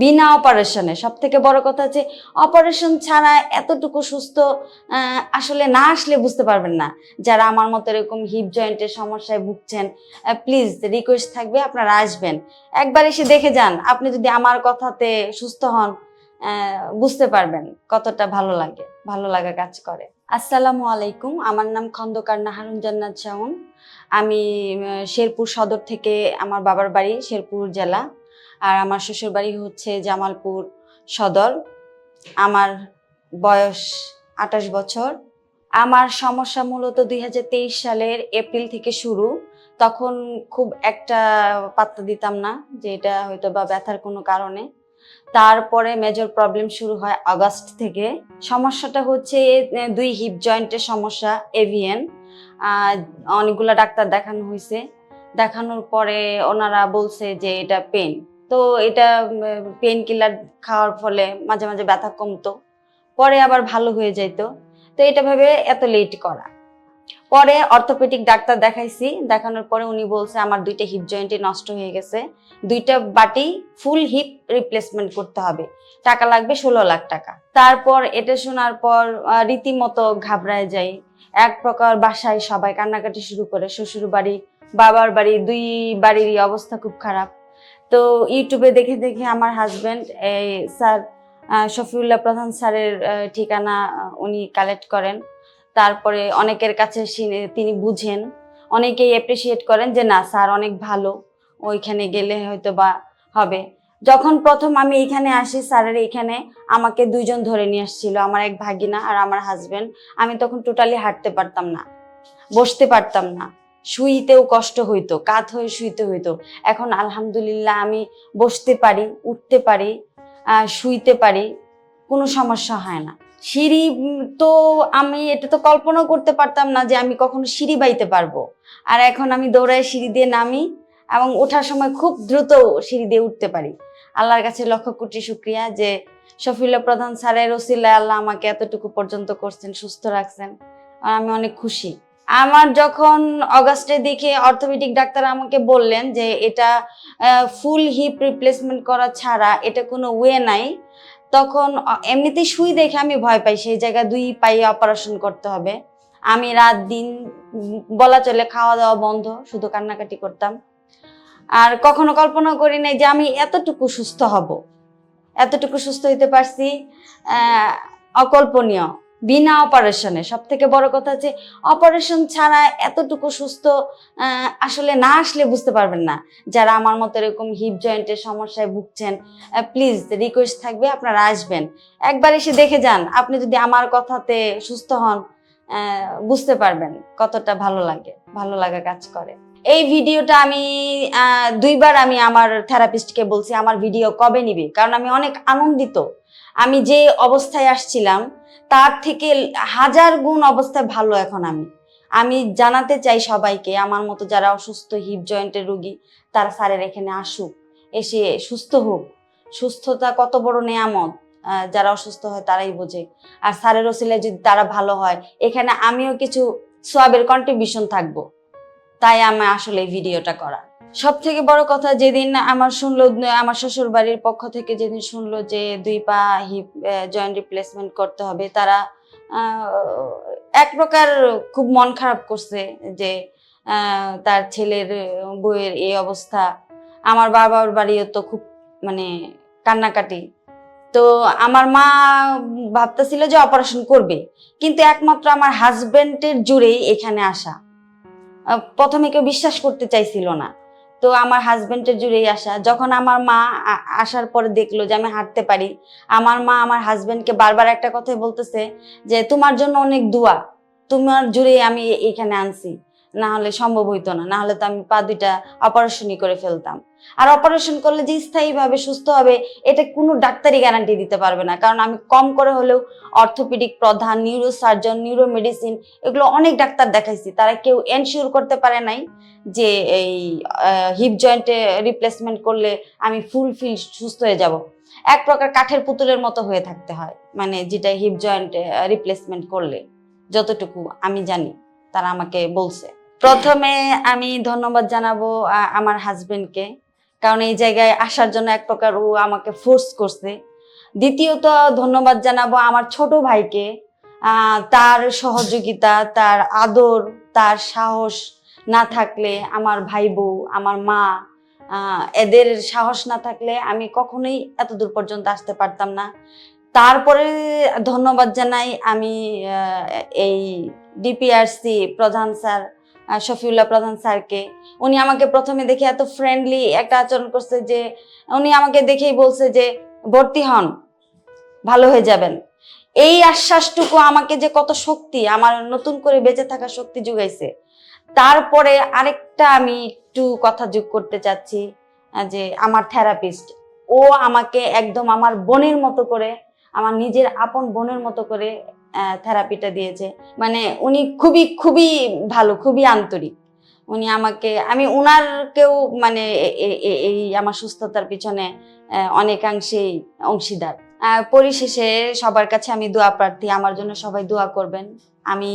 বিনা অপারেশনে। সব থেকে বড় কথা হচ্ছে, অপারেশন ছাড়া এতটুকু সুস্থ আসলে না আসলে বুঝতে পারবেন না। যারা আমার মতো এরকম হিপ জয়েন্টের সমস্যায় ভুগছেন প্লিজ রিকোয়েস্ট থাকবে, আপনারা আসবেন। একবার এসে দেখে যান, আপনি যদি আমার কথাতে সুস্থ হন বুঝতে পারবেন কতটা ভালো লাগে, ভালো লাগা কাজ করে। আসসালামু আলাইকুম, আমার নাম খন্দকার নাহারুন জান্নাত শাওন। আমি শেরপুর সদর থেকে আমার বাবার বাড়ি, শেরপুর জেলা। আর আমার শ্বশুর বাড়ি হচ্ছে জামালপুর সদর। আমার বয়স আঠাশ বছর। আমার সমস্যা মূলত দুই হাজার তেইশ সালের এপ্রিল থেকে শুরু। তখন খুব একটা পাত্তা দিতাম না যে এটা হয়তো বা ব্যথার কোনো কারণে। তারপরে মেজর প্রবলেম শুরু হয় আগস্ট থেকে। সমস্যাটা হচ্ছে দুই হিপ জয়েন্টের সমস্যা এভিএন অনেকগুলো ডাক্তার দেখানো হয়েছে দেখানোর পরে ওনারা বলছে যে এটা পেন তো এটা পেন কিলার খাওয়ার ফলে মাঝে মাঝে ব্যথা কমতো। পরে আবার ভালো হয়ে যাইতো। তো এটা ভেবে এত লেট করা। পরে অর্থোপেডিক ডাক্তার দেখাইছি। দেখানোর পরে উনি বলছে, আমার দুইটা হিপ জয়েন্টে নষ্ট হয়ে গেছে। দুইটা বাটি ফুল হিপ রিপ্লেসমেন্ট করতে হবে। টাকা লাগবে ষোলো লাখ টাকা। তারপর এটা শোনার পর রীতিমতো ঘাবড়ায় যাই। এক প্রকার বাসায় সবাই কান্নাকাটি শুরু করে। শ্বশুর বাড়ি বাবার বাড়ি, দুই বাড়িরই অবস্থা খুব খারাপ। তো ইউটিউবে দেখে দেখে আমার হাজব্যান্ড এই স্যার শফিউল্লাহ প্রধান স্যারের ঠিকানা উনি কালেক্ট করেন। তারপরে অনেকের কাছে তিনি বুঝেন। অনেকেই অ্যাপ্রিসিয়েট করেন যে, না, স্যার অনেক ভালো। ওইখানে গেলে হয়তো বা হবে। যখন প্রথম আমি এখানে আসি, স্যারের এখানে, আমাকে দুইজন ধরে নিয়ে আসছিল, আমার এক ভাগিনা আর আমার হাজবেন্ড আমি তখন টোটালি হাঁটতে পারতাম না, বসতে পারতাম না। শুইতেও কষ্ট হইতো, কাত হয়ে শুইতে হইতো। এখন আলহামদুলিল্লাহ আমি বসতে পারি, উঠতে পারি শুইতে পারি, কোনো সমস্যা হয় না। সিঁড়ি তো আমি, এটা তো কল্পনা করতে পারতাম না যে আমি কখনো সিঁড়ি বাইতে পারব। আর এখন আমি দৌড়ায় সিঁড়ি দিয়ে নামি এবং ওঠার সময় খুব দ্রুত সিঁড়ি দিয়ে উঠতে পারি। আল্লাহর কাছে লক্ষ কোটি শুক্রিয়া যে শফিউল্লাহ প্রধান স্যারের ওসিল্লাহ আল্লাহ আমাকে এতটুকু পর্যন্ত করছেন, সুস্থ রাখছেন। আর আমি অনেক খুশি। আমার যখন অগাস্টের দিকে অর্থোপেডিক ডাক্তার আমাকে বললেন যে এটা ফুল হিপ রিপ্লেসমেন্ট করা ছাড়া এটা কোনো ওয়ে নাই, তখন এমনিতেই শুই দেখে আমি ভয় পাই, সেই জায়গায় দুই পায়ে অপারেশন করতে হবে। আমি রাত দিন বলা চলে খাওয়া দাওয়া বন্ধ, শুধু কান্নাকাটি করতাম। আর কখনো কল্পনা করি নাই যে আমি এতটুকু সুস্থ হব। এতটুকু সুস্থ হইতে পারছি অকল্পনীয়। বিনা অপারেশনে। সব থেকে বড় কথা হচ্ছে, অপারেশন ছাড়া এতটুকু সুস্থ আসলে না আসলে বুঝতে পারবেন না। যারা আমার মতো এরকম হিপ জয়েন্টের সমস্যায় ভুগছেন প্লিজ রিকোয়েস্ট থাকবে, আপনারা আসবেন। একবার এসে দেখে যান, আপনি যদি আমার কথাতে সুস্থ হন বুঝতে পারবেন কতটা ভালো লাগে, ভালো লাগা কাজ করে। এই ভিডিওটা আমি দুইবার আমি আমার থেরাপিস্টকে বলছি, আমার ভিডিও কবে নিবি? কারণ আমি অনেক আনন্দিত। আমি যে অবস্থায় আসছিলাম, তার থেকে হাজার গুণ অবস্থায় ভালো এখন আমি। আমি জানাতে চাই সবাইকে, আমার মতো যারা অসুস্থ হিপ জয়েন্টের রোগী, তারা স্যারের এখানে আসুক, এসে সুস্থ হোক। সুস্থতা কত বড় নেয়ামত যারা অসুস্থ হয় তারাই বোঝে। আর স্যারের ওসিলে যদি তারা ভালো হয়, এখানে আমিও কিছু সোয়াবের কন্ট্রিবিউশন থাকব। তাই আমি আসলে এই ভিডিওটা করা। সব থেকে বড় কথা যেদিন আমার শুনলো, আমার শ্বশুর বাড়ির পক্ষ থেকে যেদিন শুনলো যে দুই পা হিপ জয়েন্ট রিপ্লেসমেন্ট করতে হবে, তারা এক প্রকার খুব মন খারাপ করছে যে তার ছেলের বউয়ের এই অবস্থা। আমার বাবার বাড়িও তো খুব মানে কান্নাকাটি। তো আমার মা ভাবতেছিল যে অপারেশন করবে, কিন্তু একমাত্র আমার হাজবেন্ডের জুড়েই এখানে আসা। প্রথমে কেউ বিশ্বাস করতে চাইছিল না। তো আমার হাজবেন্ডের জুড়েই আসা। যখন আমার মা আসার পরে দেখল যে আমি হাঁটতে পারি, আমার মা আমার হাজবেন্ডকে বারবার একটা কথাই বলতেছে যে, তোমার জন্য অনেক দোয়া, তোমার জুড়েই আমি এখানে আনছি। না হলে সম্ভব হইতো না হলে তো আমি পা দুইটা অপারেশনই করে ফেলতাম। আর অপারেশন করলে যে স্থায়ীভাবে সুস্থ হবে, এটা কোনো ডাক্তারই গ্যারান্টি দিতে পারবে না। কারণ আমি কম করে হলেও অর্থোপেডিক প্রধান নিউরো সার্জন নিউরো মেডিসিন এগুলো অনেক ডাক্তার দেখাইছি। তারা কেউ এনশিওর করতে পারে নাই যে এই হিপ জয়েন্টে রিপ্লেসমেন্ট করলে আমি ফুল ফিল সুস্থ হয়ে যাব। এক প্রকার কাঠের পুতুলের মতো হয়ে থাকতে হয় মানে যেটা হিপ জয়েন্ট রিপ্লেসমেন্ট করলে। যতটুকু আমি জানি, তারা আমাকে বলছে। প্রথমে আমি ধন্যবাদ জানাব আমার হাজবেন্ডকে কারণ এই জায়গায় আসার জন্য এক প্রকার ও আমাকে ফোর্স করছে। দ্বিতীয়ত, ধন্যবাদ জানাব আমার ছোট ভাইকে। তার সহযোগিতা, তার আদর, তার সাহস না থাকলে আমার ভাই বউ আমার মা এদের সাহস না থাকলে আমি কখনোই এত দূর পর্যন্ত আসতে পারতাম না। তারপরে ধন্যবাদ জানাই আমি এই ডিপিআরসি প্রধান স্যার শফিউল্লাহ প্রধান স্যারকে। উনি আমাকে প্রথমে দেখে এত ফ্রেন্ডলি একটা আচরণ করছে যে, উনি আমাকে দেখেই বলছে যে, ভর্তি হন, ভালো হয়ে যাবেন। এই আশ্বাসটুকু আমাকে যে কত শক্তি, আমার নতুন করে বেঁচে থাকা শক্তি যোগাইছে। তারপরে আরেকটা আমি একটু কথা যোগ করতে চাচ্ছি যে আমার থেরাপিস্ট ও আমাকে একদম আমার বোনের মতো করে, আমার নিজের আপন বোনের মতো করে থেরাপিটা দিয়েছে। মানে উনি খুবই খুবই ভালো, খুবই আন্তরিক। উনি আমাকে, আমি উনারকেও মানে এই আমার সুস্থতার পিছনে অনেকাংশেই অংশীদার। পরিশেষে সবার কাছে আমি দোয়া প্রার্থী, আমার জন্য সবাই দোয়া করবেন। আমি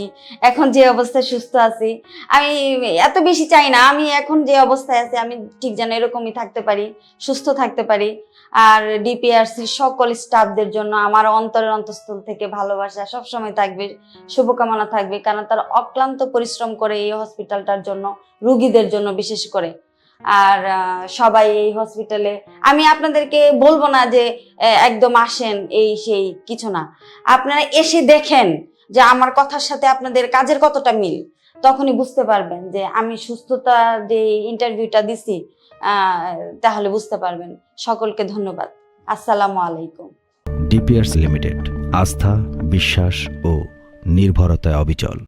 এখন যে অবস্থায় সুস্থ আছি, আমি এত বেশি চাই না, আমি এখন যে অবস্থায় আছি, আমি ঠিক যেন এরকমই থাকতে পারি, সুস্থ থাকতে পারি। আর ডিপিআরসির সকল স্টাফদের জন্য আমার অন্তরের অন্তঃস্থল থেকে ভালোবাসা সবসময় থাকবে, শুভকামনা থাকবে কারণ তারা অক্লান্ত পরিশ্রম করে এই হসপিটালটার জন্য, রুগীদের জন্য বিশেষ করে। আর সবাই এই হসপিটালে আমি আপনাদেরকে বলব না যে একদম আসেন, এই সেই, কিছু না। আপনারা এসে দেখেন যে আমার কথার সাথে আপনাদের কাজের কতটা মিল। তখনই বুঝতে পারবেন যে আমি সুস্থতা যে ইন্টারভিউটা দিছি তাহলে বুঝতে পারবেন। সকলকে ধন্যবাদ। আসসালামু আলাইকুম। ডিপিআরস লিমিটেড আস্থা, বিশ্বাস ও নির্ভরতায় অবিচল।